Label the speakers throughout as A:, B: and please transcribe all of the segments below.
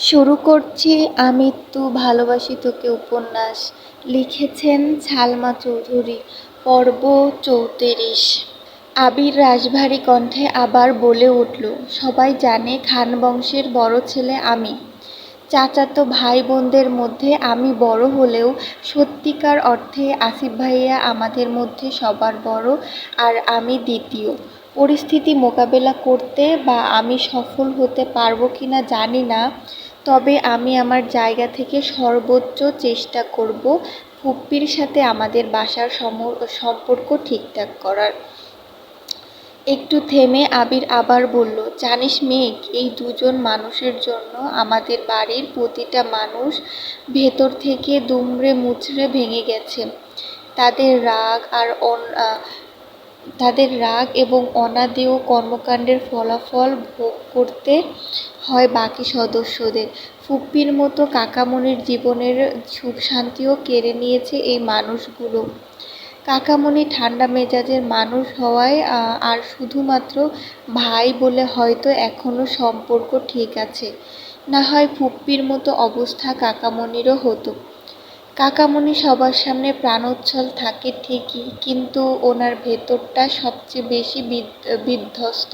A: শুরু করছি আমি তু ভালোবাসি তোকে উপন্যাস। লিখেছেন ছালমা চৌধুরী, পর্ব চৌত্রিশ। আবির রাশভারী কণ্ঠে আবার বলে উঠল, সবাই জানে খান বংশের বড় ছেলে আমি। চাচাতো ভাই বোনদের মধ্যে আমি বড় হলেও সত্যিকার অর্থে আসিফ ভাইয়া আমাদের মধ্যে সবার বড় আর আমি দ্বিতীয়। পরিস্থিতি মোকাবেলা করতে বা আমি সফল হতে পারব কিনা জানি না। তবে আমি আমার জায়গা থেকে সর্বোচ্চ চেষ্টা করব ফুপ্পির সাথে আমাদের বাসার সম্পর্ক ঠিকঠাক করার। একটু থেমে আবির আবার বলল, জানিস মেঘ, এই দুজন মানুষের জন্য আমাদের বাড়ির প্রতিটা মানুষ ভেতর থেকে দুমড়ে মুচড়ে ভেঙে গেছে। তাদের রাগ আর তাদের রাগ এবং অনাদেয় কর্মকাণ্ডের ফলাফল ভোগ করতে হয় বাকি সদস্যদের। ফুপ্পির মতো কাকামণির জীবনের সুখ শান্তিও কেড়ে নিয়েছে এই মানুষগুলো। কাকামণি ঠান্ডা মেজাজের মানুষ হওয়ায় আর শুধুমাত্র ভাই বলে হয়তো এখনও সম্পর্ক ঠিক আছে। না হয় ফুপ্পির মতো অবস্থা কাকামণিরও হতো। কাকামণি সবার সামনে প্রাণোচ্ছল থাকে ঠিকই, কিন্তু ওনার ভেতরটা সবচেয়ে বেশি বিধ্বস্ত।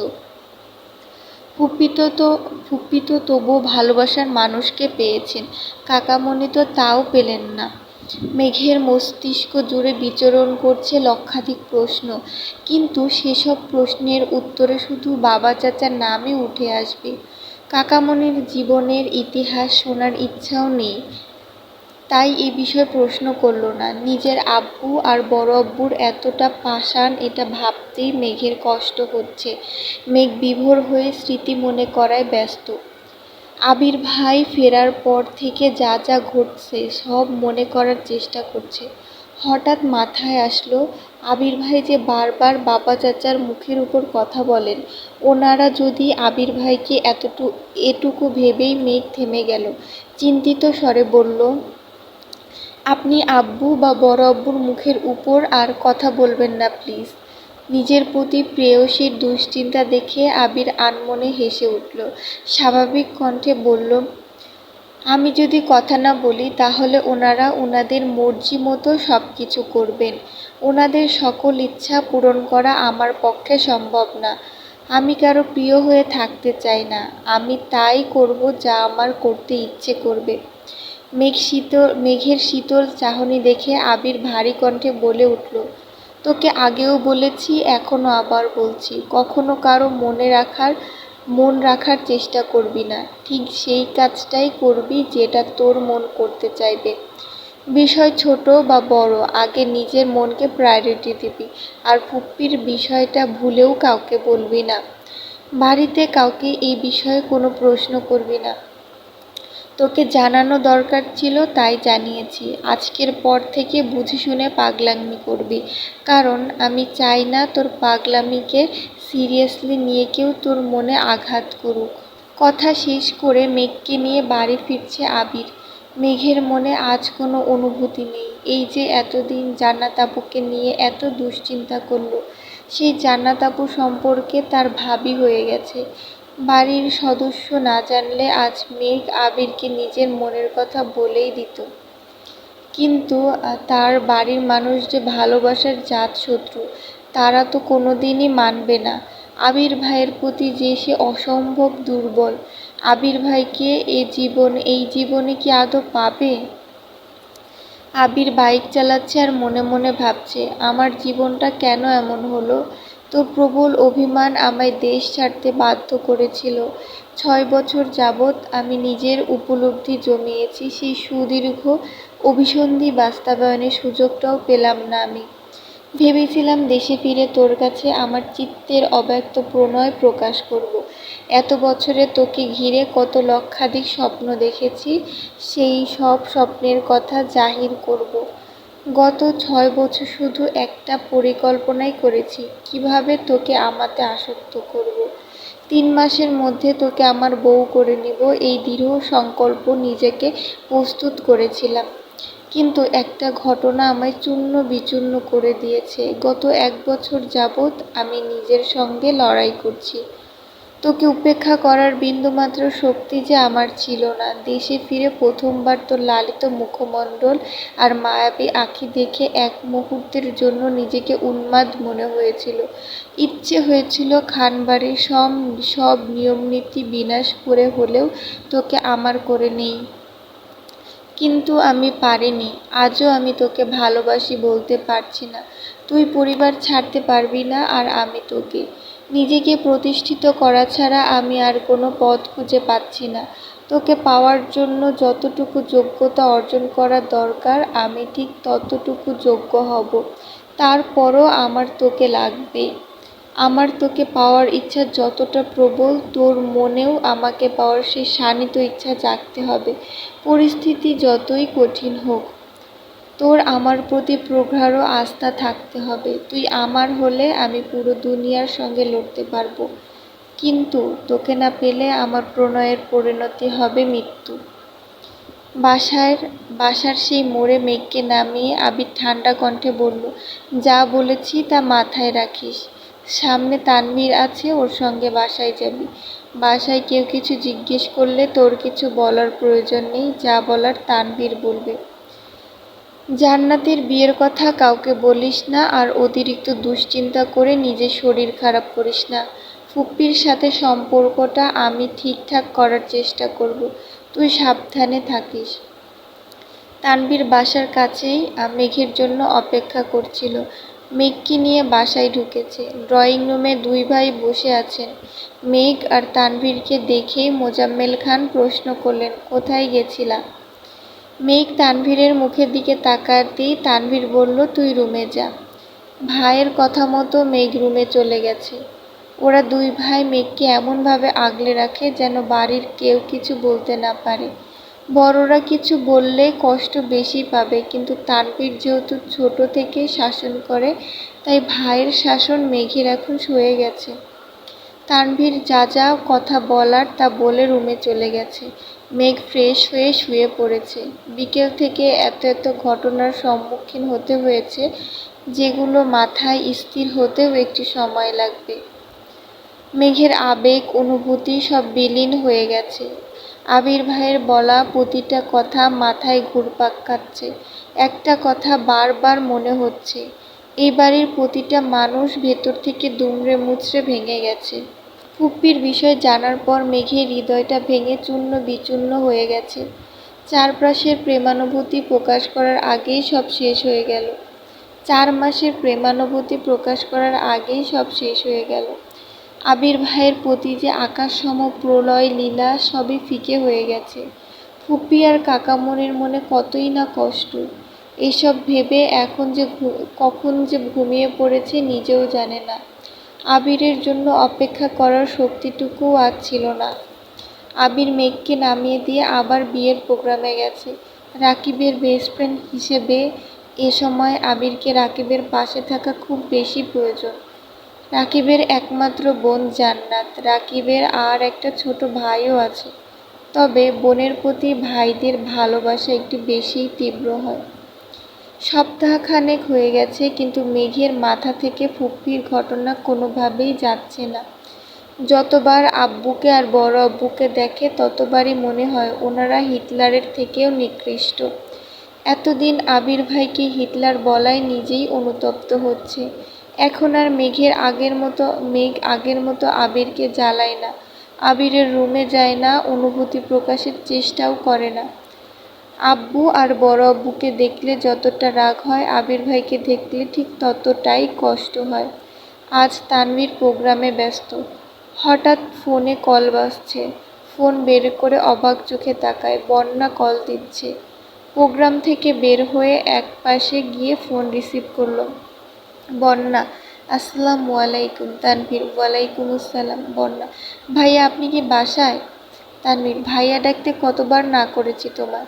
A: ফুপ্পিত তো ফুপ্পি তো তবুও ভালোবাসার মানুষকে পেয়েছেন। কাকামণি তো তাও পেলেন না। মেঘের মস্তিষ্ক জুড়ে বিচরণ করছে লক্ষাধিক প্রশ্ন। কিন্তু সেসব প্রশ্নের উত্তরে শুধু বাবা চাচার নামই উঠে আসবে। কাকামণির জীবনের ইতিহাস শোনার ইচ্ছাও নেই। তাই এ বিষয়ে প্রশ্ন করল না। নিজের আব্বু আর বড় আব্বুর এতটা পাষাণ, এটা ভাবতেই মেঘের কষ্ট হচ্ছে। মেঘ বিভোর হয়ে স্মৃতি মনে করায় ব্যস্ত। আবির ভাই ফেরার পর থেকে যা যা ঘটছে, সব মনে করার চেষ্টা করছে। হঠাৎ মাথায় আসলো, আবির ভাই যে বারবার বাবা চাচার মুখের উপর কথা বলেন, ওনারা যদি আবির ভাইকে এতটু, এটুকু ভেবেই মেঘ থেমে গেল। চিন্তিত স্বরে বলল আপনি আব্বু বা বড় আব্বুর মুখের উপর আর কথা বলবেন না, প্লিজ। নিজের প্রতি প্রেয়সীর দুশ্চিন্তা দেখে আবির আনমনে হেসে উঠল। স্বাভাবিক কণ্ঠে বলল, আমি যদি কথা না বলি, তাহলে ওনারা ওনাদের মর্জি মতো সব কিছু করবেন। ওনাদের সকল ইচ্ছা পূরণ করা আমার পক্ষে সম্ভব না। আমি কারও প্রিয় হয়ে থাকতে চাই না। আমি তাই করব যা আমার করতে ইচ্ছে করবে। মেঘ শীতল, মেঘের শীতল চাহনি দেখে আবির ভারী কণ্ঠে বলে উঠল, তোকে আগেও বলেছি এখনও আবার বলছি। কখনো কারও মনে রাখার, মন রাখার চেষ্টা করবি না। ঠিক সেই কাজটাই করবি যেটা তোর মন করতে চাইবে। বিষয় ছোট বা বড়, আগে নিজের মনকে প্রায়োরিটি দিবি। আর ফুপ্পির বিষয়টা ভুলেও কাউকে বলবি না। বাড়িতে কাউকে এই বিষয়ে কোনো প্রশ্ন করবি না। তোকে জানানো দরকার ছিল, তাই জানিয়েছি। আজকের পর থেকে বুঝে শুনে পাগলামি করবি। কারণ আমি চাই না তোর পাগলামিকে সিরিয়াসলি নিয়ে কেউ তোর মনে আঘাত করুক। কথা শেষ করে মেঘকে নিয়ে বাড়ি ফিরছে আবির। মেঘের মনে আজ কোনো অনুভূতি নেই। এই যে এতদিন জান্নাত নিয়ে এত দুশ্চিন্তা করল, সেই জান্নাত আপু সম্পর্কে তার ভাবি হয়ে গেছে। বাড়ির সদস্য না জানলে আজ মেঘ আবিরকে নিজের মনের কথা বলেই দিত। কিন্তু তার বাড়ির মানুষ যে ভালোবাসার জাত শত্রু, তারা তো কোনো দিনই মানবে না। আবির ভাইয়ের প্রতি যে সে অসম্ভব দুর্বল, আবির ভাইকে এ জীবন, এই জীবনে কি আদৌ পাবে? আবির বাইক চালাচ্ছে আর মনে মনে ভাবছে, আমার জীবনটা কেন এমন হলো? তোর প্রবল অভিমান আমায় দেশ ছাড়তে বাধ্য করেছিল। ছয় বছর যাবৎ আমি নিজের উপলব্ধি জমিয়েছি, সেই সুদীর্ঘ অভিসন্ধি বাস্তবায়নের সুযোগটাও পেলাম না আমি। ভেবেছিলাম দেশে ফিরে তোর কাছে আমার চিত্তের অব্যক্ত প্রণয় প্রকাশ করব। এত বছরে তোকে ঘিরে কত লক্ষাধিক স্বপ্ন দেখেছি, সেই সব স্বপ্নের কথা জাহির করব। গত ছয় বছর শুধু একটা পরিকল্পনাই করেছি। কীভাবে তোকে আমাতে আসক্ত করব। তিন মাসের মধ্যে তোকে আমার বউ করে নিব, এই দৃঢ় সংকল্প নিজেকে প্রস্তুত করেছিলাম। কিন্তু একটা ঘটনা আমায় চূর্ণ বিচূর্ণ করে দিয়েছে। গত এক বছর যাবৎ আমি নিজের সঙ্গে লড়াই করছি। তোকে উপেক্ষা করার বিন্দুমাত্র শক্তি যে আমার ছিল না। দেশে ফিরে প্রথমবার তোর লালিত মুখমণ্ডল আর মায়াবী আঁখি দেখে এক মুহূর্তের জন্য নিজেকে উন্মাদ মনে হয়েছিল। ইচ্ছে হয়েছিল খানবাড়ির সব সব নিয়মনীতি বিনাশ করে হলেও তোকে আমার করে নেই। কিন্তু আমি পারিনি। আজও আমি তোকে ভালোবাসি বলতে পারছি না। তুই পরিবার ছাড়তে পারবি না আর আমি তোকে। নিজেকে প্রতিষ্ঠিত করা ছাড়া আমি আর কোনো পথ খুঁজে পাচ্ছি না। তোকে পাওয়ার জন্য যতটুকু যোগ্যতা অর্জন করা দরকার, আমি ঠিক ততটুকু যোগ্য হব। তারপরও আমার তোকে লাগবে। আমার তোকে পাওয়ার ইচ্ছা যতটা প্রবল, তোর মনেও আমাকে পাওয়ার সেই শানিত ইচ্ছা জাগতে হবে। পরিস্থিতি যতই কঠিন হোক তোর আমার প্রতি প্রগাঢ় আস্থা থাকতে হবে। তুই আমার হলে আমি পুরো দুনিয়ার সঙ্গে লড়তে পারব। কিন্তু তোকে না পেলে আমার প্রণয়ের পরিণতি হবে মৃত্যু। বাসার বাসার সেই মোড়ে মেঘকে নামিয়ে আবির ঠান্ডা কণ্ঠে বলল, যা বলেছি তা মাথায় রাখিস। সামনে তানভীর আছে, ওর সঙ্গে বাসায় যাবি। বাসায় কেউ কিছু জিজ্ঞেস করলে তোর কিছু বলার প্রয়োজন নেই, যা বলার তানভীর বলবে। জান্নাতের বিয়ের কথা কাউকে বলিস না আর অতিরিক্ত দুশ্চিন্তা করে নিজের শরীর খারাপ করিস না। ফুপ্পির সাথে সম্পর্কটা আমি ঠিকঠাক করার চেষ্টা করব। তুই সাবধানে থাকিস। তানভীর বাসার কাছেই মেঘের জন্য অপেক্ষা করছিল। মেঘকে নিয়ে বাসায় ঢুকেছে। ড্রয়িং রুমে দুই ভাই বসে আছেন। মেঘ আর তানভীরকে দেখেই মোজাম্মেল খান প্রশ্ন করলেন, কোথায় গেছিলা? মেঘ তানভীরের মুখের দিকে তাকাতেই তানভীর বলল, তুই রুমে যা। ভাইয়ের কথা মতো মেঘ রুমে চলে গেছে। ওরা দুই ভাই মেঘকে এমনভাবে আগলে রাখে যেন বাড়ির কেউ কিছু বলতে না পারে। বড়রা কিছু বললে কষ্ট বেশি পাবে, কিন্তু তানভীর যেহেতু ছোট থেকে শাসন করে, তাই ভাইয়ের শাসন মেঘের এখন সয়ে গেছে। তানভীর যা যা কথা বলার তা বলে রুমে চলে গেছে। মেঘ ফ্রেশ হয়ে শুয়ে পড়েছে। বিকেল থেকে এত এত ঘটনার সম্মুখীন হতে হয়েছে, যেগুলো মাথায় স্থির হতেও একটু সময় লাগবে। মেঘের আবেগ, অনুভূতি সব বিলীন হয়ে গেছে। আবির ভাইয়ের বলা প্রতিটা কথা মাথায় ঘুরপাক খাচ্ছে। একটা কথা বারবার মনে হচ্ছে এই বাড়ির প্রতিটা মানুষ ভেতর থেকে দুমড়ে মুচড়ে ভেঙে গেছে। ফুপ্পির বিষয় জানার পর মেঘের হৃদয়টা ভেঙে চূর্ণ বিচূর্ণ হয়ে গেছে। চারপাশের প্রেমানুভূতি প্রকাশ করার আগেই সব শেষ হয়ে গেল। চার মাসের প্রেমানুভূতি প্রকাশ করার আগেই সব শেষ হয়ে গেল। আবির ভাইয়ের প্রতি যে আকাশসম প্রলয় লীলা সবই ফিকে হয়ে গেছে। ফুপি আর কাকামনির মনে কতই না কষ্ট। এসব ভেবে এখন যে কখন যে ঘুমিয়ে পড়েছে নিজেও জানে না। আবিরের জন্য অপেক্ষা করার শক্তিটুকুও আজ ছিল না। আবির মেঘকে নামিয়ে দিয়ে আবার বিয়ের প্রোগ্রামে গেছে। রাকিবের বেস্ট ফ্রেন্ড হিসেবে এ সময় আবিরকে রাকিবের পাশে থাকা খুব বেশি প্রয়োজন। রাকিবের একমাত্র বোন জান্নাত। রাকিবের আর একটা ছোট ভাইও আছে। তবে বোনের প্রতি ভাইদের ভালোবাসা একটু বেশিই তীব্র হয়। সপ্তাহখানেক হয়ে গেছে, কিন্তু মেঘের মাথা থেকে ফুপ্পির ঘটনা কোনোভাবেই যাচ্ছে না। যতবার আব্বুকে আর বড় আব্বুকে দেখে, ততবারই মনে হয় ওনারা হিটলারের থেকেও নিকৃষ্ট। এতদিন আবির ভাইকে হিটলার বলায় নিজেই অনুতপ্ত হচ্ছে। এখন আর মেঘের আগের মতো, মেঘ আগের মতো আবিরকে জ্বালায় না। আবিরের রুমে যায় না, অনুভূতি প্রকাশের চেষ্টাও করে না। আব্বু আর বড় আব্বুকে দেখলে যতটা রাগ হয়, আবির ভাইকে দেখলে ঠিক ততটাই কষ্ট হয়। আজ তানভীর প্রোগ্রামে ব্যস্ত। হঠাৎ ফোনে কল বাজছে। ফোন বের করে অবাক চোখে তাকায়, বন্যা কল দিচ্ছে। প্রোগ্রাম থেকে বের হয়ে এক পাশে গিয়ে ফোন রিসিভ করল। বন্যা, আসসালামু আলাইকুম, তানভীর। ওয়ালাইকুম আসসালাম, বন্যা। ভাইয়া, আপনি কি বাসায়? তানভীর, ভাইয়া ডাকতে কতবার না করেছি তোমার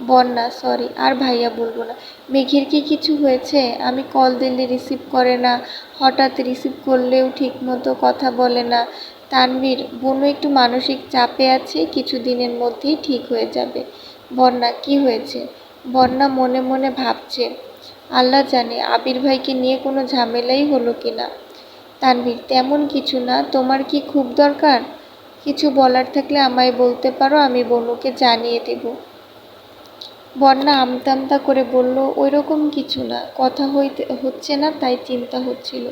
A: বন্যা সরি আর ভাইয়া বলব না। মেঘের কি কিছু হয়েছে? আমি কল দিলে রিসিভ করে না। হঠাৎ রিসিভ করলেও ঠিকমতো কথা বলে না। তানভীর বোনও একটু মানসিক চাপে আছে কিছু দিনের মধ্যেই ঠিক হয়ে যাবে। বন্যা, কি হয়েছে? বন্যা মনে মনে ভাবছে। আল্লাহ জানে আবির ভাইকে নিয়ে কোনো ঝামেলাই হলো কি না তানভীর, তেমন কিছু না। তোমার কি খুব দরকার? কিছু বলার থাকলে আমায় বলতে পারো, আমি বনুকে জানিয়ে দেব। বন্যা আমতা আমতা করে বলল ওই রকম কিছু না। কথা হইতে, হচ্ছে না, তাই চিন্তা হচ্ছিল।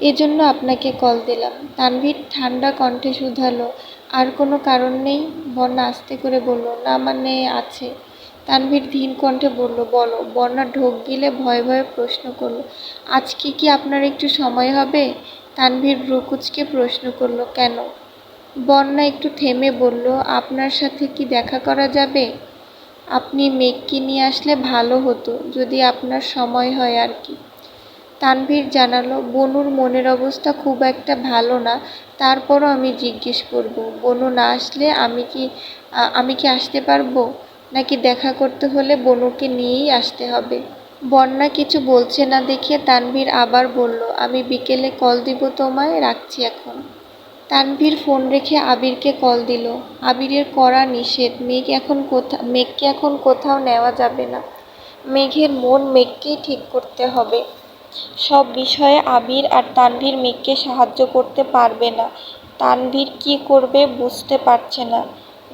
A: এজন্য আপনাকে কল দিলাম। তানভীর ঠান্ডা কণ্ঠে শুধালো, আর কোনো কারণ নেই? বন্যা আস্তে করে বলল, না মানে আছে। তানভীর ধীন কণ্ঠে বলল, বলো। বন্যা ঢোক গিলে ভয়ে ভয়ে প্রশ্ন করল, আজকে কি আপনার একটু সময় হবে? তানভীর ভ্রুকুচকে প্রশ্ন করল, কেন? বন্যা একটু থেমে বলল, আপনার সাথে কি দেখা করা যাবে? আপনি মেঘকে নিয়ে আসলে ভালো হতো, যদি আপনার সময় হয় আর কি। তানভীর জানালো, বনুর মনের অবস্থা খুব একটা ভালো না, তারপরও আমি জিজ্ঞেস করব, বনু না আসলে আমি কি আমি কি আসতে পারব? নাকি দেখা করতে হলে বনুকে নিয়েই আসতে হবে? বন্যা কিছু বলছে না দেখে তানভীর আবার বলল, আমি বিকেলে কল দিব তোমায়, রাখছি এখন। তানভীর ফোন রেখে আবিরকে কল দিল। আবিরের কড়া নিষেধ। মেঘ এখন কোথা মেঘকে এখন কোথাও নেওয়া যাবে না। মেঘের মন মেঘকেই ঠিক করতে হবে। সব বিষয়ে আবির আর তানভীর মেঘকে সাহায্য করতে পারবে না। তানভীর কি করবে বুঝতে পারছে না।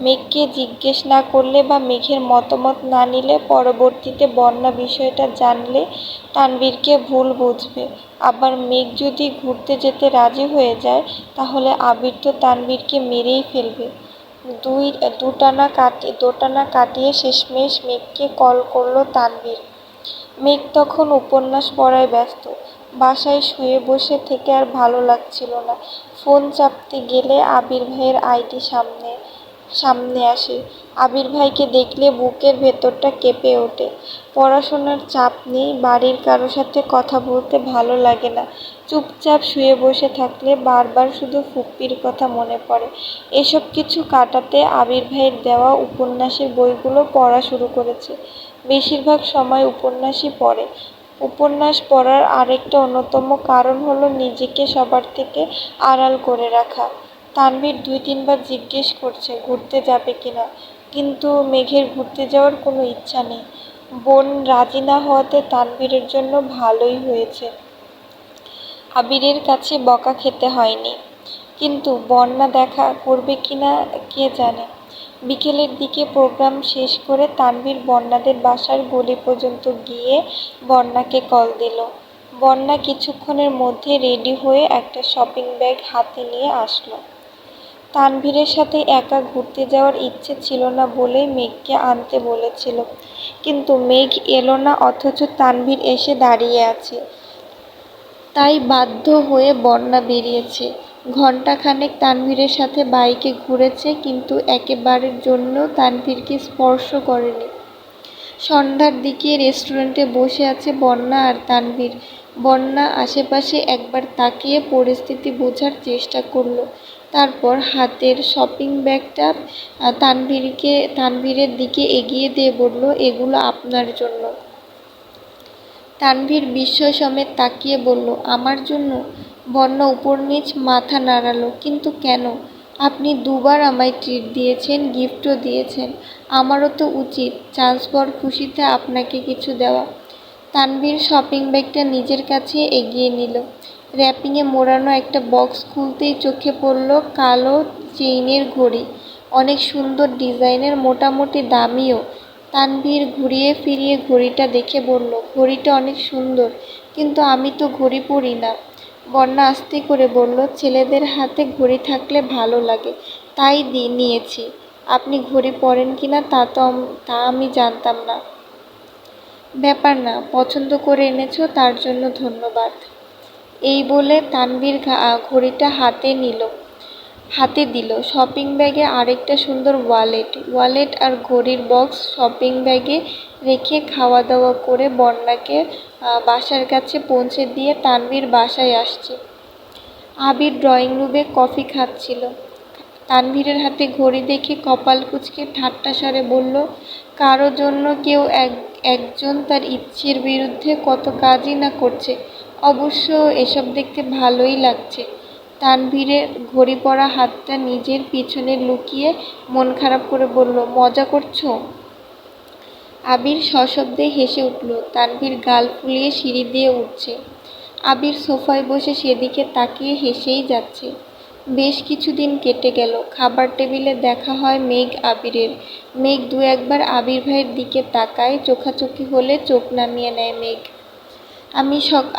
A: মেঘকে জিজ্ঞেস না করলে বা মেঘের মতামত না নিলে পরবর্তীতে বন্যা বিষয়টা জানলে তানবীরকে ভুল বুঝবে। আবার মেঘ যদি ঘুরতে যেতে রাজি হয়ে যায়, তাহলে আবির তো তানবীরকে মেরেই ফেলবে। দুই, দুটানা কাটিয়ে দোটানা কাটিয়ে শেষমেশ মেঘকে কল করল তানবীর মেঘ তখন উপন্যাস পড়ায় ব্যস্ত। বাসায় শুয়ে বসে থেকে আর ভালো লাগছিল না। ফোন চাপতে গেলে আবির ভাইয়ের আইডি সামনে সামনে আসে। আবির ভাইকে দেখলে বুকের ভেতরটা কেঁপে ওঠে। পড়াশোনার চাপ নেই, বাড়ির কারও সাথে কথা বলতে ভালো লাগে না। চুপচাপ শুয়ে বসে থাকলে বারবার শুধু ফুপ্পির কথা মনে পড়ে। এসব কিছু কাটাতে আবির ভাইয়ের দেওয়া উপন্যাসের বইগুলো পড়া শুরু করেছে। বেশিরভাগ সময় উপন্যাসই পড়ে। উপন্যাস পড়ার আরেকটা অন্যতম কারণ হলো নিজেকে সবার থেকে আড়াল করে রাখা। তানভীর দুই তিনবার জিজ্ঞেস করছে, ঘুরতে যাবে কিনা কিন্তু মেঘের ঘুরতে যাওয়ার কোনো ইচ্ছা নেই। বোন রাজি না হওয়াতে তানভীরের জন্য ভালোই হয়েছে। আবিরের কাছে বকা খেতে হয়নি। কিন্তু বন্যা দেখা করবে কিনা কে জানে? বিকেলের দিকে প্রোগ্রাম শেষ করে তানভীর বন্যাদের বাসার গলি পর্যন্ত গিয়ে বন্যাকে কল দিল। বন্যা কিছুক্ষণের মধ্যে রেডি হয়ে একটা শপিং ব্যাগ হাতে নিয়ে আসলো। তানভীরের সাথে একা ঘুরতে যাওয়ার ইচ্ছে ছিল না বলেই মেঘকে আনতে বলেছিল। কিন্তু মেঘ এলো না, অথচ তানভীর এসে দাঁড়িয়ে আছে। তাই বাধ্য হয়ে বন্যা বেরিয়েছে। ঘণ্টাখানেক তানভীরের সাথে বাইকে ঘুরেছে, কিন্তু একেবারের জন্য তানভীরকে স্পর্শ করেনি। সন্ধ্যার দিকে রেস্টুরেন্টে বসে আছে বন্যা আর তানভীর। বন্যা আশেপাশে একবার তাকিয়ে পরিস্থিতি বোঝার চেষ্টা করল। তারপর হাতের শপিং ব্যাগটা তানভীরকে, তানভীরের দিকে এগিয়ে দিয়ে বলল, এগুলো আপনার জন্য। তানভীর বিস্ময় সমেত তাকিয়ে বলল, আমার জন্য? বন্যা উপর নিচ মাথা নাড়ালো, কিন্তু কেন? আপনি দুবার আমায় ট্রিট দিয়েছেন গিফটও দিয়েছেন। আমারও তো উচিত চান্স পর খুশিতে আপনাকে কিছু দেওয়া। তানভীর শপিং ব্যাগটা নিজের কাছে এগিয়ে নিল। র্যাপিংয়ে মোড়ানো একটা বক্স খুলতেই চোখে পড়ল কালো চেইনের ঘড়ি। অনেক সুন্দর ডিজাইনের, মোটামুটি দামিও। তানভীর ঘুরিয়ে ফিরিয়ে ঘড়িটা দেখে বলল, ঘড়িটা অনেক সুন্দর, কিন্তু আমি তো ঘড়ি পরি না। বন্যা আস্তে করে বলল, ছেলেদের হাতে ঘড়ি থাকলে ভালো লাগে, তাই দি, নিয়েছি। আপনি ঘড়ি পরেন কি না তা তো তা আমি জানতাম না। ব্যাপার না, পছন্দ করে এনেছো, তার জন্য ধন্যবাদ। এই বলে তানভীর ঘড়িটা হাতে নিল, হাতে দিল। শপিং ব্যাগে আরেকটা সুন্দর ওয়ালেট ওয়ালেট আর ঘড়ির বক্স শপিং ব্যাগে রেখে খাওয়া দাওয়া করে বন্যাকে বাসার কাছে পৌঁছে দিয়ে তানভীর বাসায় আসছে। আবির ড্রয়িং রুমে কফি খাচ্ছিল। তানভীরের হাতে ঘড়ি দেখে কপাল কুচকে ঠাট্টা স্বরে বলল, কারও জন্য কেউ এক, একজন তার ইচ্ছের বিরুদ্ধে কত কাজই না করছে। অবশ্য এসব দেখতে ভালোই লাগছে। তানভীরের ঘড়ি পরা হাতটা নিজের পিছনে লুকিয়ে মন খারাপ করে বলল, মজা করছ? আবির সশব্দে হেসে উঠল, তানভীর গাল ফুলিয়ে সিঁড়ি দিয়ে উঠছে। আবির সোফায় বসে সেদিকে তাকিয়ে হেসেই যাচ্ছে। বেশ কিছুদিন কেটে গেল, খাবার টেবিলে দেখা হয় মেঘ আবিরের। মেঘ দু একবার আবির ভাইয়ের দিকে তাকায়, চোখাচোখি হলে চোখ নামিয়ে নেয় মেঘ। আমি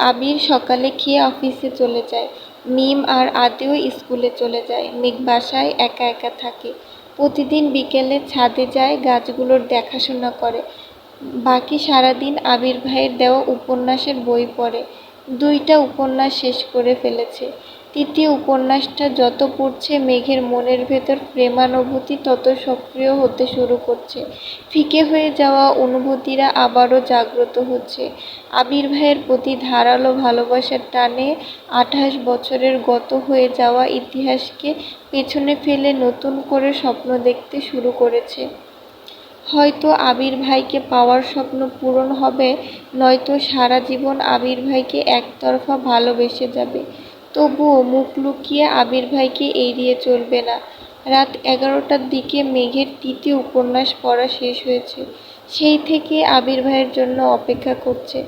A: আবির সকালে খেয়ে অফিসে চলে যায় মিম আর আদিও স্কুলে চলে যায়। মেঘ বাসায় একা একা থাকে। প্রতিদিন বিকেলে ছাদে যায়, গাছগুলোর দেখাশোনা করে। বাকি সারাদিন আবির ভাইয়ের দেওয়া উপন্যাসের বই পড়ে। দুইটা উপন্যাস শেষ করে ফেলেছে। তৃতীয় উপন্যাসটা যত পড়ছে, মেঘের মনের ভেতর প্রেমানুভূতি তত সক্রিয় হতে শুরু করছে। ফিকে হয়ে যাওয়া অনুভূতিরা আবারও জাগ্রত হচ্ছে। আবির ভাইয়ের প্রতি ধারালো ভালোবাসার টানে আঠাশ বছরের গত হয়ে যাওয়া ইতিহাসকে পেছনে ফেলে নতুন করে স্বপ্ন দেখতে শুরু করেছে। হয়তো আবির ভাইকে পাওয়ার স্বপ্ন পূরণ হবে, নয়তো সারা জীবন আবির ভাইকে একতরফা ভালোবেসে যাবে। তবুও মুখ লুকিয়ে আবির ভাইকে এড়িয়ে চলবে না। রাত এগারোটার দিকে মেঘের তৃতীয় উপন্যাস পড়া শেষ হয়েছে। সেই থেকে আবির ভাইয়ের জন্য অপেক্ষা করছে।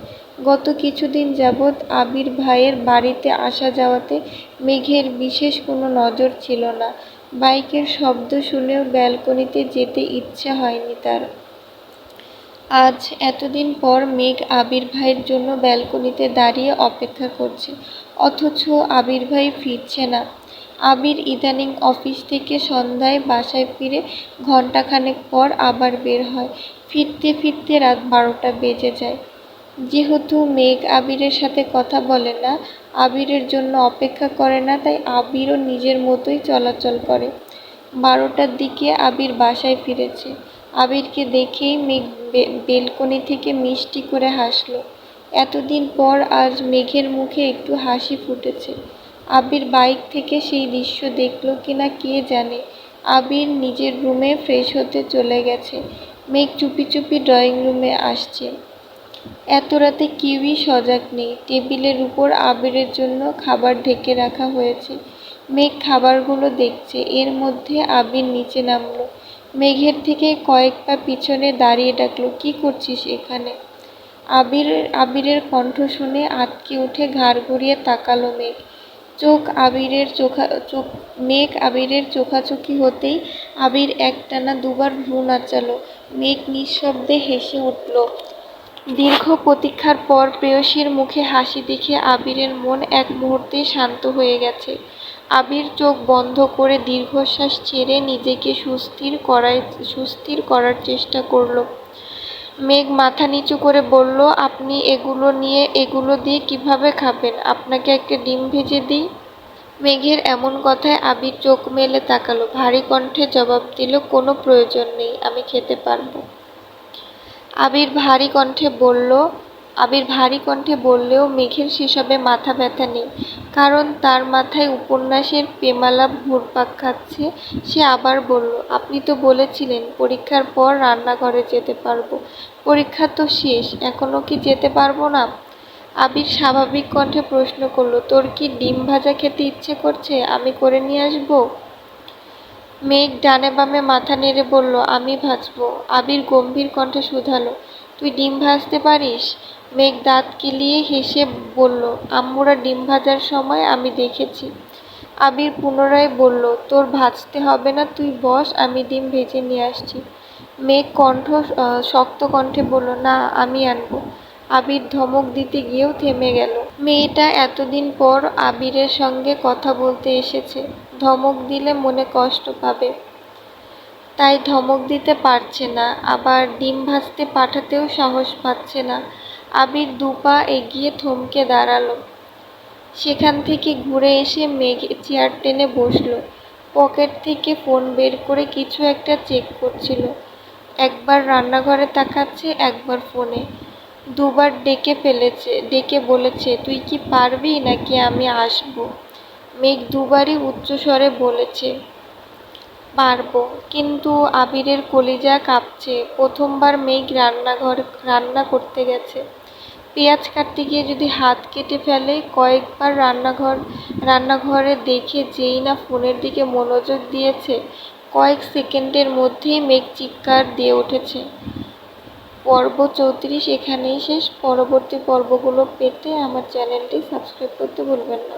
A: গত কিছুদিন যাবৎ আবির ভাইয়ের বাড়িতে আসা যাওয়াতে মেঘের বিশেষ কোনো নজর ছিল না। বাইকের শব্দ শুনেও ব্যালকনিতে যেতে ইচ্ছে হয়নি তার। আজ এতদিন পর মেঘ আবির ভাইয়ের জন্য ব্যালকনিতে দাঁড়িয়ে অপেক্ষা করছে। অথচ আবির ভাই ফিরছে না। আবির ইদানিং অফিস থেকে সন্ধ্যায় বাসায় ফিরে ঘণ্টাখানেক পর আবার বের হয়। ফিরতে ফিরতে রাত বারোটা বেজে যায়। যেহেতু মেঘ আবিরের সাথে কথা বলে না, আবিরের জন্য অপেক্ষা করে না, তাই আবিরও নিজের মতোই চলাচল করে। বারোটার দিকে আবির বাসায় ফিরেছে। আবিরকে দেখেই মেঘ বেলকনি থেকে মিষ্টি করে হাসলো। এতদিন পর আজ মেঘের মুখে একটু হাসি ফুটেছে। আবির বাইক থেকে সেই দৃশ্য দেখল কিনা কে জানে। আবির নিজের রুমে ফ্রেশ হতে চলে গেছে। মেঘ চুপি চুপি ড্রয়িং রুমে আসছে। এত রাতে কেউই সজাগ নেই। টেবিলের উপর আবিরের জন্য খাবার ঢেকে রাখা হয়েছে। মেঘ খাবারগুলো দেখছে। এর মধ্যে আবির নিচে নামলো। মেঘের থেকে কয়েক পা পিছনে দাঁড়িয়ে ডাকলো, কি করছিস এখানে? আবির, আবিরের কণ্ঠ শুনে আটকে উঠে ঘাড় ঘুরিয়ে তাকালো মেঘ। চোখ আবিরের চোখা, চোখ, মেঘ আবিরের চোখাচোখি হতেই আবির একটানা দুবার ভ্রু নাচালো। মেঘ নিঃশব্দে হেসে উঠল। দীর্ঘ প্রতীক্ষার পর প্রেয়সীর মুখে হাসি দেখে আবিরের মন এক মুহূর্তেই শান্ত হয়ে গেছে। আবির চোখ বন্ধ করে দীর্ঘশ্বাস ছেড়ে নিজেকে সুস্থির করায়, সুস্থির করার চেষ্টা করল। মেঘ মাথা নিচু করে বলল, আপনি এগুলো নিয়ে এগুলো দিয়ে কীভাবে খাবেন? আপনাকে একটা ডিম ভেজে দিই? মেঘের এমন কথায় আবির চোখ মেলে তাকালো। ভারী কণ্ঠে জবাব দিল, কোনো প্রয়োজন নেই, আমি খেতে পারব। আবির ভারী কণ্ঠে বলল, আবির ভারী কণ্ঠে বললেও মেঘের সেসবে মাথা ব্যথা নেই। কারণ তার মাথায় উপন্যাসের প্রেমালাপ ঘুরপাক খাচ্ছে। সে আবার বলল, আপনি তো বলেছিলেন পরীক্ষার পর রান্নাঘরে যেতে পারব। পরীক্ষা তো শেষ এখনও কি যেতে পারব না? আবির স্বাভাবিক কণ্ঠে প্রশ্ন করল, তোর কি ডিম ভাজা খেতে ইচ্ছে করছে? আমি করে নিয়ে আসব? মেঘ ডানে বামে মাথা নেড়ে বলল, আমি ভাজবো। আবির গম্ভীর কণ্ঠে শুধালো, তুই ডিম ভাজতে পারিস? মেঘ দাঁত কিলিয়ে হেসে বলল, আম্মুরা ডিম ভাজার সময় আমি দেখেছি। আবির পুনরায় বলল, তোর ভাজতে হবে না, তুই বস, আমি ডিম ভেজে নিয়ে আসছি। মেঘ কণ্ঠ শক্ত কণ্ঠে বলল, না, আমি আনব। আবির ধমক দিতে গিয়েও থেমে গেল। মেয়েটা এতদিন পর আবিরের সঙ্গে কথা বলতে এসেছে। ধমক দিলে মনে কষ্ট পাবে। তাই ধমক দিতে পারছে না। আবার ডিম ভাজতে পাঠাতেও সাহস পাচ্ছে না। আবির দুপা এগিয়ে থমকে দাঁড়াল। সেখান থেকে ঘুরে এসে মেঘে চেয়ার টেনে বসল। পকেট থেকে ফোন বের করে কিছু একটা চেক করছিল। একবার রান্নাঘরে তাকাচ্ছে, একবার ফোনে। দুবার ডেকে ফেলেছে, ডেকে বলেছে, তুই কি পারবি নাকি আমি আসব? মেঘ দুবারই উচ্চস্বরে বলেছে, পারব। কিন্তু আবিরের কলিজা কাঁপছে। প্রথমবার মেঘ রান্নাঘর, রান্না করতে গেছে। পেঁয়াজ কাটতে গিয়ে যদি হাত কেটে ফেলে, কয়েকবার রান্নাঘর, রান্নাঘরে দেখে যেই না ফোনের দিকে মনোযোগ দিয়েছে, কয়েক সেকেন্ডের মধ্যেই মেঘ চিৎকার দিয়ে উঠেছে। পর্ব চৌত্রিশ এখানেই শেষ। পরবর্তী পর্বগুলো পেতে আমার চ্যানেলটি সাবস্ক্রাইব করতে ভুলবেন না।